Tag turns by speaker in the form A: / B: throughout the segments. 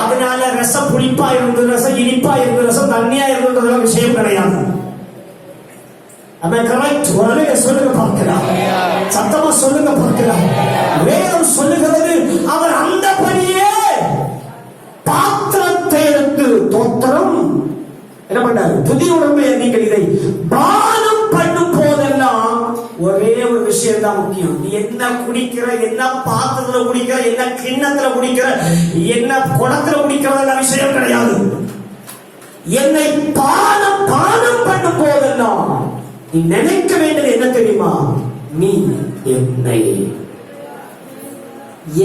A: அதனால ரசம் புளிப்பா இருந்தது ரசம் இனிப்பா இருந்தது ரசம் தண்ணியா இருந்ததுலாம் விஷயம் கிடையாது. அவன் கரெக்ட் உடனே சொல்லுங்க பார்க்கலாம் சத்தமா சொல்லுங்க பார்க்கலாம் வேதம் சொல்லுகிறது அவர் பாத்திரத்தை எடுத்து தோத்திரம். என்ன பண்ணாரு? புதிய உடம்பை நீங்கள் இதை பானம் பண்ணும் போதெல்லாம் ஒரே விஷயம் தான் முக்கியம். நீ என்ன குடிக்கிற என்ன பாத்திரத்துல குடிக்கிற என்ன கிண்ணத்துல குடிக்கிற என்ன குடத்துல குடிக்கிறதெல்லாம் விஷயம் கிடையாது. என்னை பானம் பானம் பண்ணும் போதெல்லாம் நீ நினைக்க வேண்டியது என்ன தெரியுமா? நீ என்னை.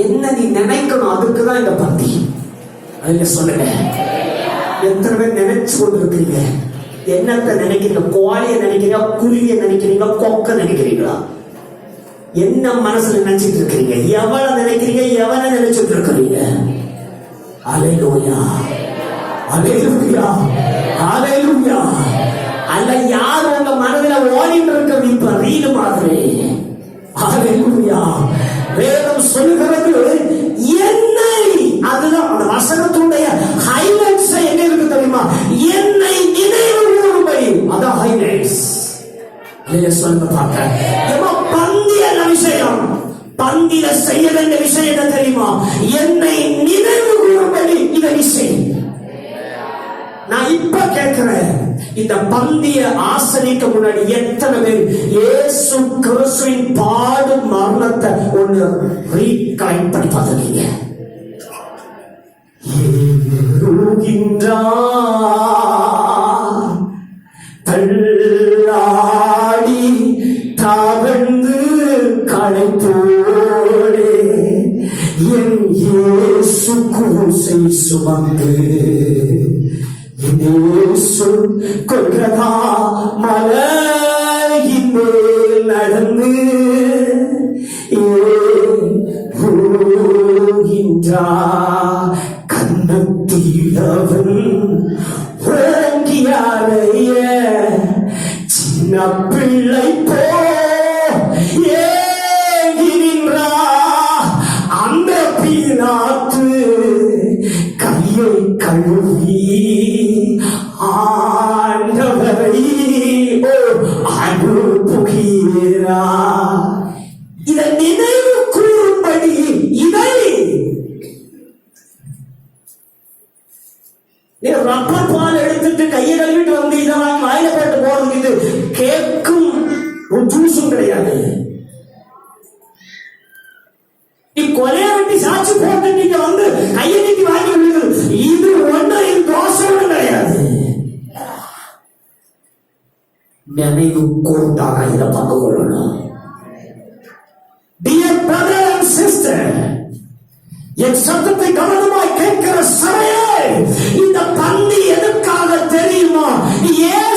A: என்ன நீ நினைக்கணும் அதுக்குதான் இந்த பக்தி. அதுல சொல்லுங்க. எத்தனை பேர் நினைச்சு கொண்டு இருக்கிறீங்க என்னத்தை நினைக்கிறீங்க? கோழிய நினைக்கிறீங்க? குருவிய நினைக்கிறீங்களா கொக்க நினைக்கிறீங்களா? என்ன மனசுல நினைச்சிட்டு இருக்கிறீங்க? எவ்வளவு நினைக்கிறீங்க? எவனை நினைச்சிட்டு இருக்கிறீங்க? அலையோயா அலையிலுயா அலையிலுயா அல்ல யார் உங்க மனதில் ஓடிட்டு இருக்க? இப்ப ரீடு மாதிரி. அலையிலுயா வேதம் சொல்லுகிறது வங்கியில செய்ய வேண்டிய விஷயம் என்ன தெரியுமா? என்னை நினைவு கூறும்படி இதை நீ செய் நான் இப்ப கேட்கிறேன் இந்த பந்திய ஆசனிக்க முன்னாடி எத்தனை பேர் இயேசு கிறிஸ்துவின் பாடு மரணத்தை ஒண்ணு ரீகலெக்ட் பண்ணி பார்த்துருக்கீங்க ஏறுகின்றார் su. நினைவு கூட்டாக இதை பங்கு கொள்ளணும் Dear brother and sister, என் சத்தத்தை கவனமாய் கேட்கிற சபையே இந்த பள்ளி எதற்காக தெரியுமா? ஏன்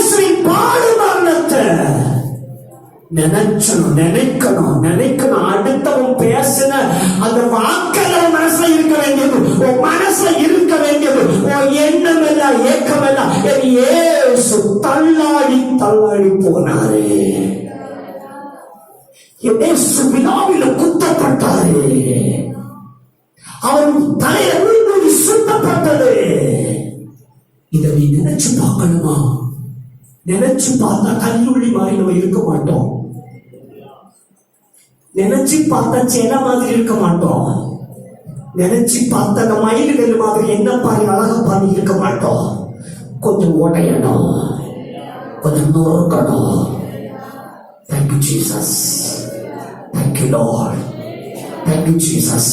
A: நினைச்சணும் நினைக்கணும் நினைக்கணும். அடுத்தவன் பேசின அந்த வாக்கள் மனசுல இருக்க வேண்டியது. உன் மனசுல இருக்க வேண்டியது. உன் எண்ணம் எல்லாம் ஏக்கம் எல்லாம் ஏசு தள்ளாடி தள்ளாடி போனாரே. ஏசு வினாவில குத்தப்பட்டாரே. அவன் தலையில சுத்தப்பட்டது. இதை நீ நினைச்சு பார்க்கணுமா? நினைச்சு பார்த்தா கல்லூரி மாதிரி நம்ம இருக்க மாட்டோம். நினைச்சு பார்த்தா சேல மாதிரி இருக்க மாட்டோம். நினைச்சு பார்த்தா அந்த மயில்கள் மாதிரி என்ன பாரு அழகா பாரு இருக்க மாட்டோம். கொஞ்சம் ஓட்டையணும். கொஞ்சம் நொறுக்கணும். Thank you Jesus thank you lord thank you Jesus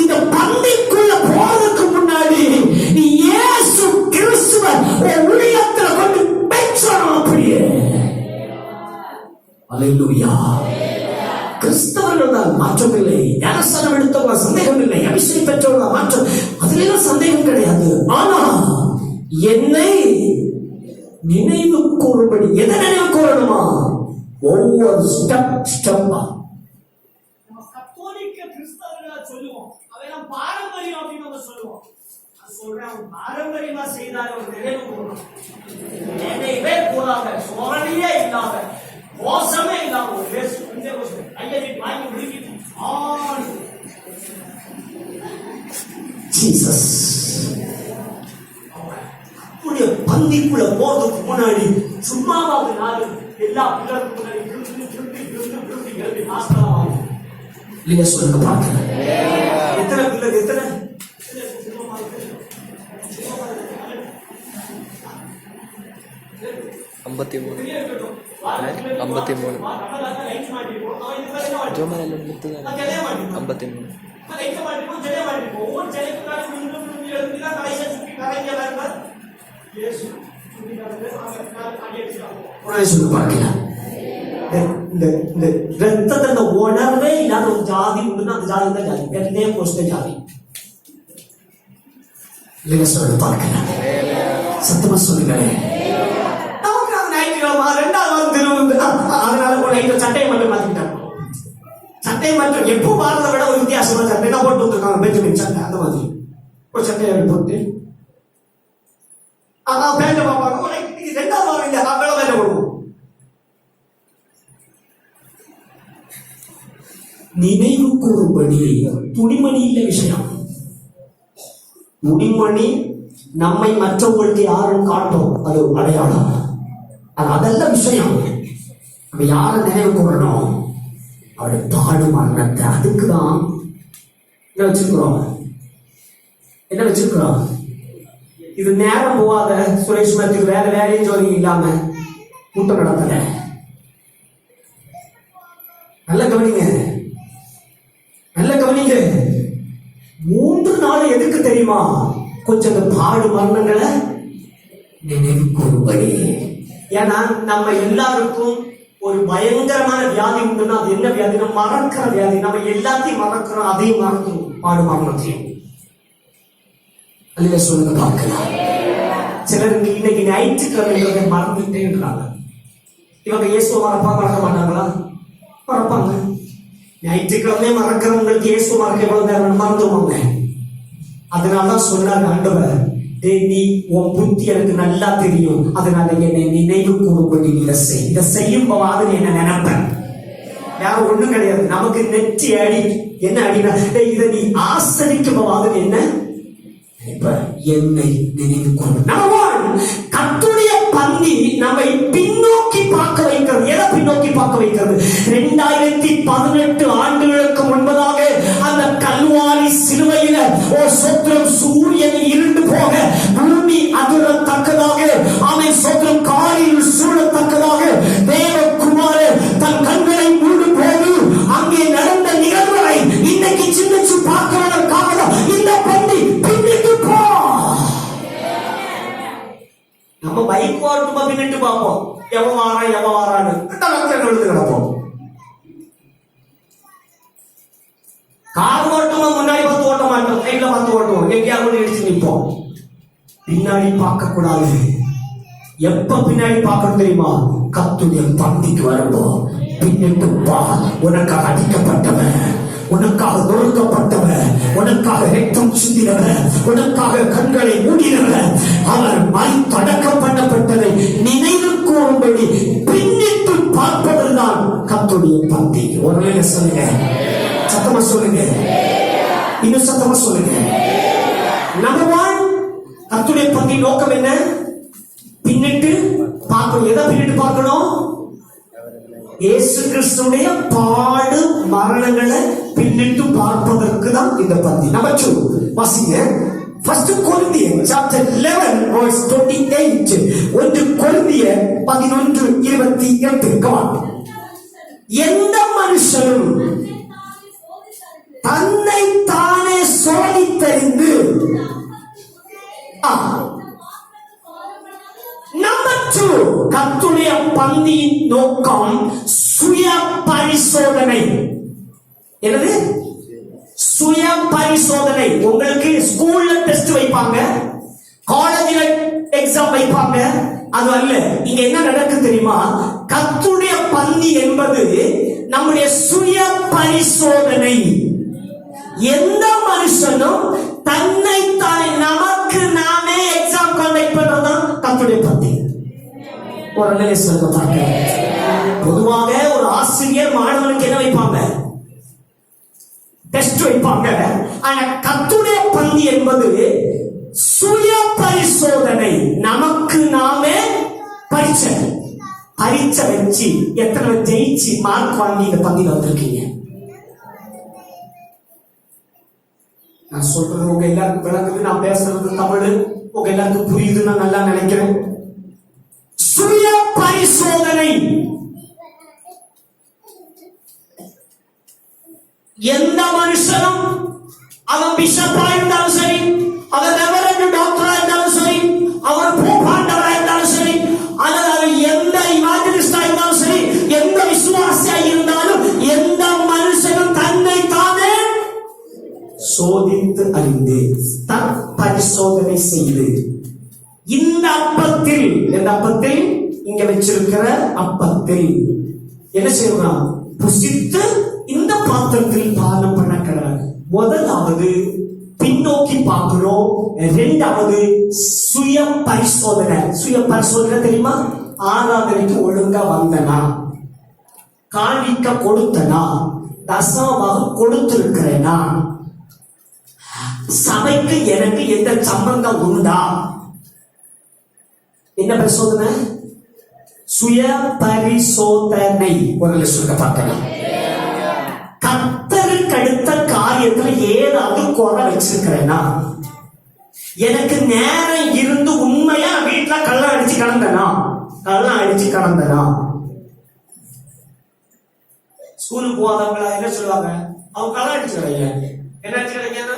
A: இந்த பந்திக்குள்ள போறதுக்கு முன்னாடி நீ இயேசு கிறிஸ்துவ உலகத்துல கொண்டு பெற்றோம் அப்படியே. அலையிலுயா மாற்றம் இல்லை ஞானஸ்தானம் எடுத்தவங்க சந்தேகம் இல்லை அபிஷேகம் பெற்றவங்க மாற்றம். அதுலாம் சந்தேகம் கிடையாது. ஆனா என்னை நினைவு கூறும்படி எதை நினைவு கூறணுமா? ஒவ்வொரு ஸ்டெப் ஸ்டெப்பா
B: சொல்லுவோம். அவையெல்லாம் பாரம்பரியம் அப்படின்னு நம்ம சொல்லுவோம். நான் பாரம்பரியமா செய்தார் ஒரு நினைவு கூறணும். நினைவே கூறாத சோழனையே இல்லாத மோசமே இல்லாம ஒரு
A: ஜீசஸ் உடைய பந்திக்குள்ள போறதுக்கு முன்னாடி சும்மாவாவது நாள் எல்லா பிள்ளைகளுக்கு முன்னாடி விழுந்து, விழுந்து, விழுந்து, விழுந்து எழுதி நாஸ்தா ஆகும். இல்லையா சொல்லுங்க பார்க்கிறேன் எத்தனை பிள்ளை எத்தனை
C: ஐம்பத்தி மூணு ஐம்பத்தி மூணு ஐம்பத்தி மூணு
A: உடனே சொல்லி பார்க்கலாம் இந்த இந்த ரத்தத்தை இந்த உணர்வே இல்லாத ஒரு ஜாதி உண்டுன்னா அந்த ஜாதி தான் ஜாதி. வெள்ளே போஸ்ட ஜாதி. இல்லைங்க சொல்லி பார்க்கலாம் சத்தமா சொல்லுங்களேன் நமக்கு அந்த ஞாயிற்றுக்கிழமை ரெண்டாவது திரும்ப அதனால கூட இந்த சட்டையை மட்டும் சட்டை மற்றும் எப்போ பாரத விட ஒரு வித்தியாசமா சட்டை. தான் போட்டு வந்திருக்காங்க பெஞ்சமின் சட்டை அந்த மாதிரி. ஒரு சட்டையை அப்படி போட்டு. அதான் பேண்ட பார்ப்பாங்க. இன்னைக்கு ரெண்டாவது வாரம் இந்த நான் வேலை வேலை போடுவோம். நினைவு கூறும்படி துணிமணி இல்ல விஷயம். முடிமணி நம்மை மற்றவங்களுக்கு யாரும் காட்டும் அது அடையாளம். அது அதெல்லாம் விஷயம். நம்ம யாரை நினைவு கூறணும் அவருடைய பாடு மரணத்தை அதுக்கு தான் என்ன வச்சிருக்கிறோம்? என்ன வச்சிருக்கிறோம்? இது நேரம் போகாத சுரேஷ் மத்திய வேற வேலையும் ஜோலி இல்லாம கூட்டம் நடத்தல. நல்ல கவனிங்க. நல்ல கவனிங்க. மூன்று நாள் எதுக்கு தெரியுமா? கொஞ்சம் அந்த பாடு மரணங்களை நினைவு கூறுபடி ஏன்னா நம்ம எல்லாருக்கும் ஒரு பயங்கரமான வியாதி உண்டுன்னா அது என்ன வியாதினா மறக்கிற வியாதி. நம்ம எல்லாத்தையும் மறக்கிறோம் அதையும் மறக்கும் பாடு மரணத்தையும் அல்ல சொல்லுங்க பார்க்கலாம். சிலருக்கு இன்னைக்கு ஞாயிற்றுக்கிழமை மறந்துட்டே இவங்க இயேசுவை மறப்பா மறக்க மாட்டாங்களா? மறப்பாங்க. ஞாயிற்றுக்கிழமை மறக்கிறவங்களுக்கு இயேசு மறக்க எவ்வளவு நேரம்? மறந்துவாங்க அதனாலதான் சொன்னாங்க ஆண்டவர் நீ உன் புத்தி எனக்கு நல்லா தெரியும். அதனால என்னை நினைவு கூறும்படி நீ இதை செய். இதை செய்யும் என்ன நினைப்பேன் யாரும் ஒண்ணும் கிடையாது. நமக்கு நெற்றி அடி. என்ன அடினா இதை நீ ஆசரிக்கும் என்ன இப்ப என்னை நினைவு கொண்டு கத்துடைய பந்தி நம்மை பின்னோக்கி பார்க்க வைக்கிறது. எதை பின்னோக்கி பார்க்க வைக்கிறது? ரெண்டாயிரத்தி பதினெட்டு ஆண்டுகளுக்கு முன்பதாக அந்த கல்வாரி சிலுவையில ஓ சொத்திரம் சூரியன் இருந்து போக பூமி அதிரத்தக்கதாக அவை சொத்திரம் காரில் சூழத்தக்கதாக தேவகுமார தன் கண்களை மூடு போது அங்கே நடந்த நிகழ்வுகளை இன்னைக்கு சிந்திச்சு பார்க்கிறதற்காக இந்த பந்தி பின்னிட்டு போ. நம்ம பைக் ஓட்டுமா பின்னிட்டு பார்ப்போம். எவன் வாரான் எவன் வாரான்னு டலத்தில் எழுந்து கிடப்போம். கார் ஓட்டுமா முன்னாடி பார்த்து ஓட்ட மாட்டோம். சைட்ல பார்த்து ஓட்டுவோம். எங்கேயாவது இடிச்சு நிற்போம். பின்னாடி பார்க்க கூடாது எப்ப பின்னாடி பார்க்கணும் தெரியுமா? கத்துடைய பந்திக்கு வரும்போ பின்னிட்டு வா உனக்காக அடிக்கப்பட்டவன் உனக்காக நொறுக்கப்பட்டவன் உனக்காக ரத்தம் சிந்தினவன் உனக்காக கண்களை மூடினவன் அவர் மை தடக்கம் நினைவு கூறும்படி பின்னிட்டு பார்ப்பதுதான் கத்துடைய பந்தி ஒரு சொல்லுங்க. சத்தமா சொல்லுங்க. இன்னும் சத்தமா சொல்லுங்க. நம்பர் ஒன் கத்துடைய பந்தி நோக்கம் என்ன? பின்னிட்டு பார்க்கணும். எதை பின்னிட்டு பார்க்கணும்? இயேசு கிறிஸ்துடைய பாடு மரணங்களை பின்னிட்டு பார்ப்பதற்கு தான் இந்த பந்தி. நம்பர் டூ வாசிங்க. ஃபர்ஸ்ட் கொரிந்தியர் சாப்டர் லெவன் 11 verse 28 ஒன்று கொரிந்திய பதினொன்று இருபத்தி எட்டு கமான் எந்த மனுஷனும் தன்னை நம்பர் டூ கத்துடைய பந்தியின் நோக்கம் சுய பரிசோதனை. என்னது? சுய பரிசோதனை. உங்களுக்கு ஸ்கூல்ல டெஸ்ட் வைப்பாங்க காலேஜ்ல எக்ஸாம் வைப்பாங்க. அது அல்ல இங்க என்ன நடக்கு தெரியுமா? கத்துடைய பந்தி என்பது நம்முடைய சுய பரிசோதனை. எந்த மனுஷன் ஒரு நிலை சொல்லப்பாங்க பொதுவாக ஒரு ஆசிரியர் மாணவனுக்கு என்ன வைப்பாங்க? டெஸ்ட் வைப்பாங்க. ஆனா கத்துடைய பந்தி என்பது சுய பரிசோதனை. நமக்கு நாமே பரீட்சை பரீட்சை வச்சு எத்தனை ஜெயிச்சு மார்க் வாங்கி இந்த பந்தியில வந்திருக்கீங்க? நான் சொல்றது உங்க எல்லாருக்கும் விளங்குது நான் பேசுறது தமிழ். உங்க எல்லாருக்கும் புரியுதுன்னு நான் நல்லா நினைக்கிறேன். பரிசோதனை எந்த மனுஷனும் அவன் பிஷப்பா இருந்தாலும் சரி அவன் ரெவரண்ட் டாக்டரா இருந்தாலும் சரி அவன் பூபாண்டவரா இருந்தாலும் சரி அல்லது அவன் எந்த இமாஜினிஸ்டா இருந்தாலும் சரி எந்த விசுவாசியா இருந்தாலும் எந்த மனுஷனும் தன்னை தானே சோதித்து அறிந்து தன் பரிசோதனை செய்து. இந்த அப்பத்தில் இந்த அப்பத்தில் இங்க வச்சிருக்கிற அப்பத்தில் என்ன செய்யணும் புசித்து இந்த பாத்திரத்தில் பானம் பண்ண கிடையாது முதலாவது பின்னோக்கி பார்க்கிறோம் ரெண்டாவது சுய பரிசோதனை. சுய பரிசோதனை தெரியுமா? ஆராதனைக்கு ஒழுங்கா வந்தனா காணிக்க கொடுத்தனா தசமாக கொடுத்திருக்கிறேனா? சபைக்கு எனக்கு எந்த சம்பந்தம் உண்டா? என்ன பரிசோதனை? சுய பரிசோதனை ஒரு சொல்ல பார்க்கலாம் கத்தருக்கு அடுத்த காரியத்துல ஏதாவது குறை வச்சிருக்கிறேன்னா எனக்கு நேரம் இருந்து உண்மையா வீட்டுல கள்ளம் அடிச்சு கடந்தனா? கள்ளம் அடிச்சு கடந்தனா? ஸ்கூலுக்கு போகாதவங்களா என்ன சொல்லுவாங்க? அவங்க கள்ளம் அடிச்சு கிடைங்க என்ன அடிச்சு கிடைக்காது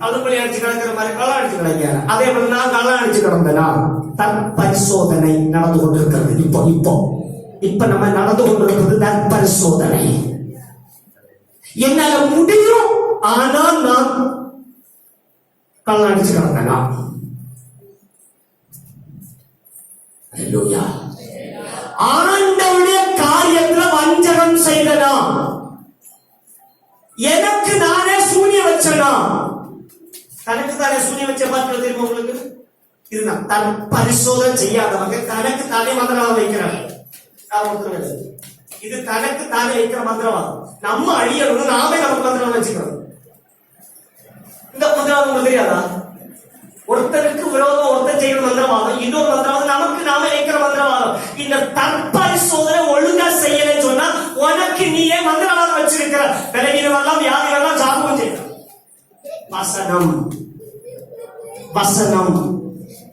A: அதுபடி அடிச்சு கிடக்கிற மாதிரி கள்ளம் அடிச்சு கிடைக்காது அதே மாதிரி நான் கள்ளம் அடிச்சு கிடந்தனா? தற்பரிசோதனை நடந்து கொண்டிருக்கிறது இப்போ இப்போ. இப்ப நம்ம நடந்து கொண்டிருக்கிறது தற்பரிசோதனை என்னால முடியும் ஆனால் நான் கள்ளம் அடிச்சு கிடந்தனா ஆண்டவுடைய காரியத்துல வஞ்சகம் செய்தனா? எனக்கு நானே சூனிய வச்சனா? தனக்கு தானே சூனிய வச்ச பார்க்கிறது தெரியுமா உங்களுக்கு? இதுதான் தன் பரிசோதனை செய்யாதவங்க தனக்கு தானே மந்திரவாதம் வைக்கிறாங்க இது தனக்கு தானே வைக்கிற மந்திரவாதம் நம்ம அழியணும் நாமே நமக்கு மந்திரம் வச்சுக்கிறோம் இந்த மந்திரவாதம் உங்களுக்கு தெரியாதா ஒருத்தருக்கு விரோதம் ஒருத்தர் செய்யற மந்திரவாதம் இன்னொரு மந்திரவாதம் நமக்கு நாம வைக்கிற மந்திரவாதம் இந்த தற்பரிசோதனை ஒழுங்கா செய்யலன்னு சொன்னா உனக்கு நீயே மந்திரவாதம் வச்சிருக்கிற விலகினவெல்லாம் வியாதிகள்லாம் ஜாபகம் செய்யணும் வசனம் வசனம்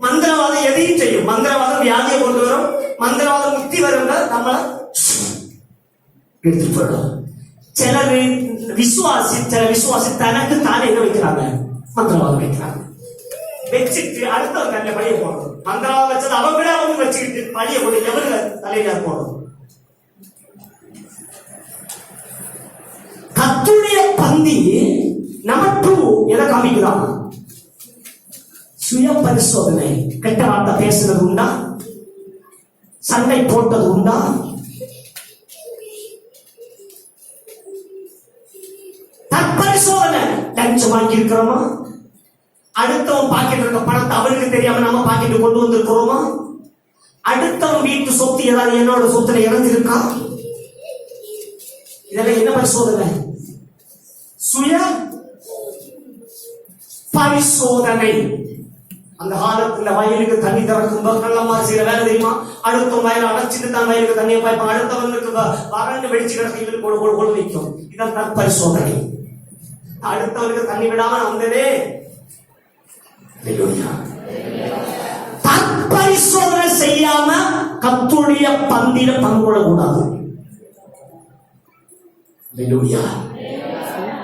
A: மந்திரவாதம் எதையும் செய்யும். மந்திரவாதம் வியாதியை கொண்டு வரும். மந்திரவாதம் முக்தி வரும் நம்மள எடுத்து போயிடும் சிலர் விசுவாசி சில விசுவாசி தனக்கு தானே என்ன வைக்கிறாங்க. மந்திரவாதம் வைக்கிறாங்க. வச்சுட்டு அடுத்த தன்னை பழிய போடணும் மந்திரவாதம் வச்சது அவங்களே அவங்க வச்சுக்கிட்டு பழிய போட்டு எவருங்க தலையில போடணும் கத்துடைய பந்தி நமக்கு எதை காமிக்கிறான் சுய பரிசோதனை கெட்ட வார்த்தை பேசுறது உண்டா சண்டை போட்டது உண்டா தற்பரிசோதனை. லஞ்சம் வாங்கி இருக்கிறோமா அடுத்தவன் பாக்கெட் இருக்க பணத்தை அவருக்கு தெரியாம நம்ம பாக்கெட் கொண்டு வந்திருக்கிறோமா? அடுத்தவன் வீட்டு சொத்து ஏதாவது என்னோட சொத்துல இறந்திருக்கா? இதெல்லாம் என்ன பரிசோதனை? சுய பரிசோதனை. அந்த காலத்துல வயலுக்கு தண்ணி திறக்கும் போது சில செய்யற வேலை தெரியுமா? அடுத்த வயல் அடைச்சிட்டு தான் வயலுக்கு தண்ணியை பாய்ப்பான். அடுத்தவங்களுக்கு வறண்டு வெடிச்சு கிடக்கு இவருக்கு கொடு கொடு கொடு வைக்கும் இதான் தற்பரிசோதனை. அடுத்தவனுக்கு தண்ணி விடாம வந்ததே தற்பரிசோதனை செய்யாம கத்துடைய பந்தில பங்குள்ள கூடாது Hallelujah.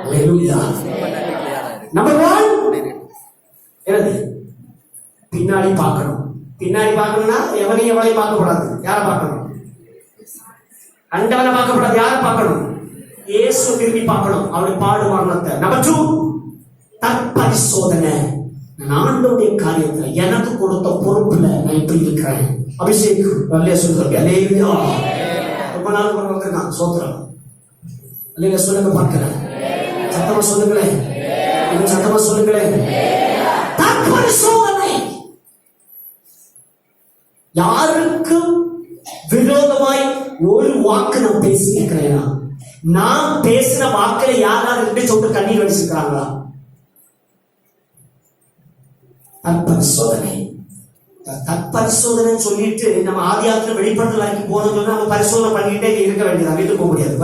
A: Hallelujah. நம்பர் ஒன் என்னது? பின்னாடி பார்க்கணும். பின்னாடி பார்க்கணும்னா எவனையும் எவனையும் பார்க்கக்கூடாது. யாரை பார்க்கணும்? அண்டவனை பார்க்கக்கூடாது. யாரை பார்க்கணும்? இயேசு திரும்பி பார்க்கணும். அவருடைய பாடு மரணத்தை நம்பர் டூ தற்பரிசோதனை. நான் ஆண்டோடைய காரியத்துல எனக்கு கொடுத்த பொறுப்புல நான் இப்படி இருக்கிறேன்? அபிஷேக் நல்ல சொல்றேன் ரொம்ப நாள் கொண்டு வந்திருக்கான் சோத்திரம். இல்லைங்க சொல்லுங்க பார்க்கிறேன். சத்தமா சொல்லுங்களேன். சத்தமா சொல்லுங்களேன். தற்பரிசோ யாருக்கும் விரோதமாய் ஒரு வாக்கு நான் பேசியிருக்கிறேனா? நான் பேசின வாக்குல யாராவது ரெண்டு சொட்டு கண்ணீர் வடிச்சிருக்காங்களா தற்பரிசோதனை. தற்பரிசோதனை சொல்லிட்டு நம்ம ஆதியாத்துல வெளிப்படுத்தலாக்கி போனோம்னு சொன்னா நம்ம பரிசோதனை பண்ணிக்கிட்டே இருக்க வேண்டியதா? வீட்டுக்கு போக முடியாது.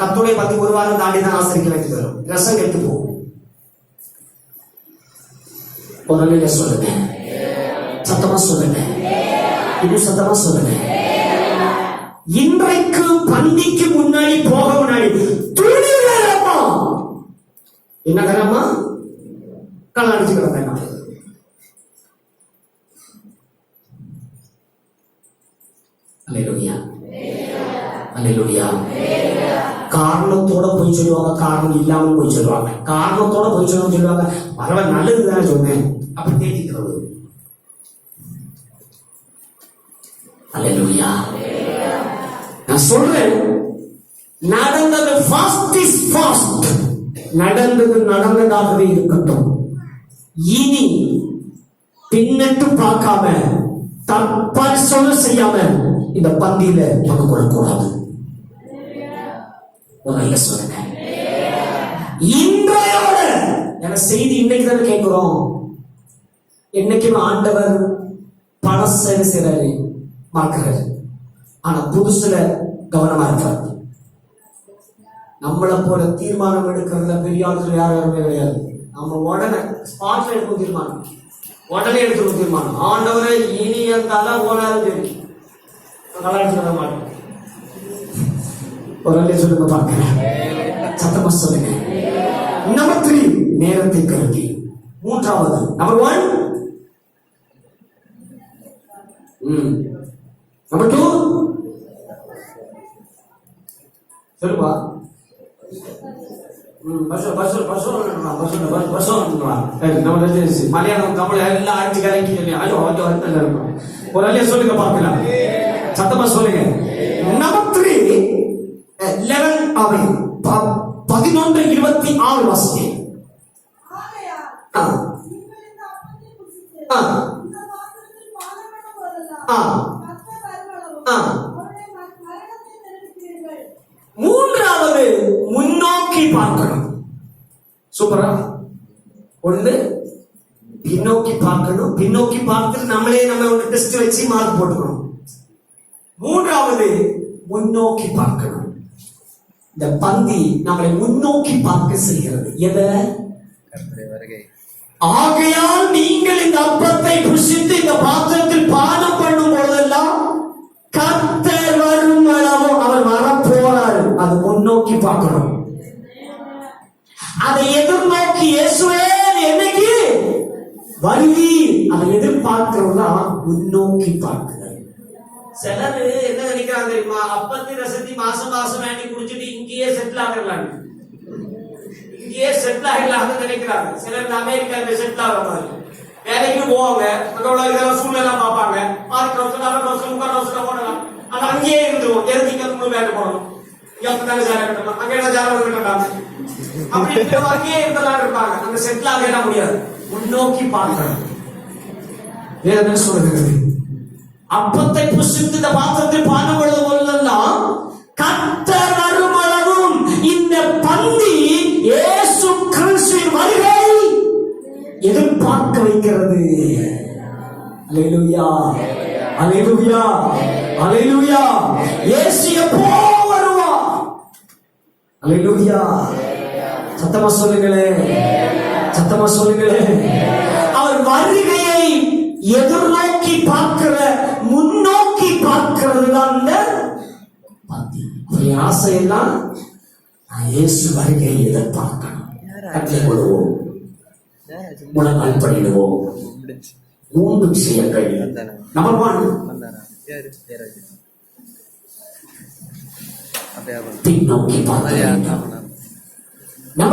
A: கத்தோடைய பத்து பத்தி ஒரு வாரம் தாண்டி தான் ஆசிரிக்க வேண்டியது வரும். ரசம் கெட்டு போகும் முதல்ல சொல்லுங்க. சத்தமா சொல்லுங்க. இது சத்தமா சொல்லுங்க. இன்றைக்கு பந்திக்கு முன்னாடி போக முன்னாடி என்ன கரமா கல்லடிச்சு கிடந்தேன் காரணத்தோட போய் சொல்லுவாங்க காரணம் இல்லாம போய் சொல்லுவாங்க. காரணத்தோட போய் சொல்லுவாங்க சொல்லுவாங்க. பரவாயில்ல நல்லதுதான் சொன்னேன். அப்படி தேடிக்கிறது அல்லேலூயா நான் சொல்றேன் நடந்தது ஃபாஸ்ட் இஸ் ஃபாஸ்ட் நடந்தது நடந்ததாகவே இருக்கட்டும். இனி பின்னட்டு பார்க்காம தற்பரிசோதனை செய்யாம இந்த பந்தியில பங்கு கொள்ளக்கூடாது முதல்ல சொல்லுங்க. இன்றையோட என செய்தி இன்னைக்கு தானே கேட்கிறோம். என்னைக்குமே ஆண்டவர் பழச செய்யறாரு மறக்கிறாரு ஆனா புதுசுல கவனமா இருக்காரு நம்மளை போல தீர்மானம் எடுக்கிறதுல பெரிய ஆளுநர் யாரும் யாருமே கிடையாது. நம்ம உடனே ஸ்பாட்ல எடுக்கும் தீர்மானம். உடனே எடுக்கணும் தீர்மானம். ஆண்டவரை இனி இருந்தாலும் ஓனாலும் சரி நல்லா சொல்ல மாட்டேன். ஒரு சொல்லுங்க பார்க்கிறேன். சத்தமா சொல்லுங்க. நம்பர் த்ரீ நேரத்தை கருதி. மூன்றாவது நம்பர் ஒன் நம்பர் டூ சொல்லுப்பா மலையாளம் தமிழ் எல்லாம் அடிச்சு கலக்கி சொல்லி ஐயோ ஐயோ இருக்கும் ஒரு சொல்லுங்க சத்தமா சொல்லுங்க நம்பர் த்ரீ லெவன் அவை பதினொன்று இருபத்தி ஆறு ஆ ஆ. மூன்றாவது முன்னோக்கி பார்க்கணும். சூப்பரா? ஒண்ணு பின்னோக்கி பார்க்கணும். பின்னோக்கி பார்த்து நம்மளே நம்ம ஒரு டெஸ்ட் வச்சு மார்க் போட்டுக்கணும். மூன்றாவது முன்னோக்கி பார்க்கணும். இந்த பந்தி நம்மளை முன்னோக்கி பார்க்க செய்கிறது. எதை? ஆகையால் நீங்கள் இந்த அப்பத்தை புசித்து இந்த பாத்திரத்தில் பானம் பண்ணும் போதெல்லாம் வரப்போறாரு முன்னோக்கி பார்க்கணும். அதை எதிர்நோக்கி இயேசுவே என்னைக்கு? வருவி அதை எதிர்பார்க்கிறதா முன்னோக்கி பார்க்கிறது
B: சிலர் என்ன நினைக்கிறாங்க தெரியுமா? அப்பத்தி ரசத்தி மாசம் மாசம் வேண்டி குடிச்சிட்டு இங்கேயே செட்டில் ஆகிடலாம் இங்கேயே செட்டில் ஆகிடலாம்னு நினைக்கிறாங்க. சிலர் இந்த அமெரிக்காவில் செட்டில் ஆகிற மாதிரி. வேலைக்கு போவாங்க. அங்க உள்ள இதெல்லாம் சூழ்நிலை பார்ப்பாங்க. பாதி வருஷம் அரை வருஷம் முக்கால் வருஷம் போடலாம் ஆனா அங்கேயே இருந்துருவோம் எதுக்கு வேலை போடணும். இங்க அப்படித்தானே சேலை என்ன சேலை கட்டலாம் அப்படி அங்கேயே இருந்தலாம் இருப்பாங்க அங்க செட்டில் ஆக முடியாது முன்னோக்கி பார்க்கணும்
A: வேதனை சொல்கிறது
B: அப்பத்தை புசித்து இந்த பாத்திரத்தில் பானம் பொழுது போதெல்லாம்
A: கர்த்தர் இந்த பந்தி ஏசு கிறிஸ்துவின் வருகை எதிர்பார்க்க வைக்கிறது அலையிலுயா அலையிலுயா அலையிலுயா இயேசு எப்போ அல்லேலூயா சத்தமா சொல்லுங்களே. சத்தமா சொல்லுங்களே. அவர் வருகையை எதிர்நோக்கி பார்க்கிற முன்னோக்கி பார்க்கிறது தான் இந்த ஆசையெல்லாம் நான் இயேசு வருகையை எதிர்பார்க்கணும். கட்டிக் கொள்வோம் முழங்கால்
C: முடிஞ்சு.
A: மூன்று விஷயங்கள் நம்பர் ஒன்
C: வந்தாரா யாரு யாரு அப்படியே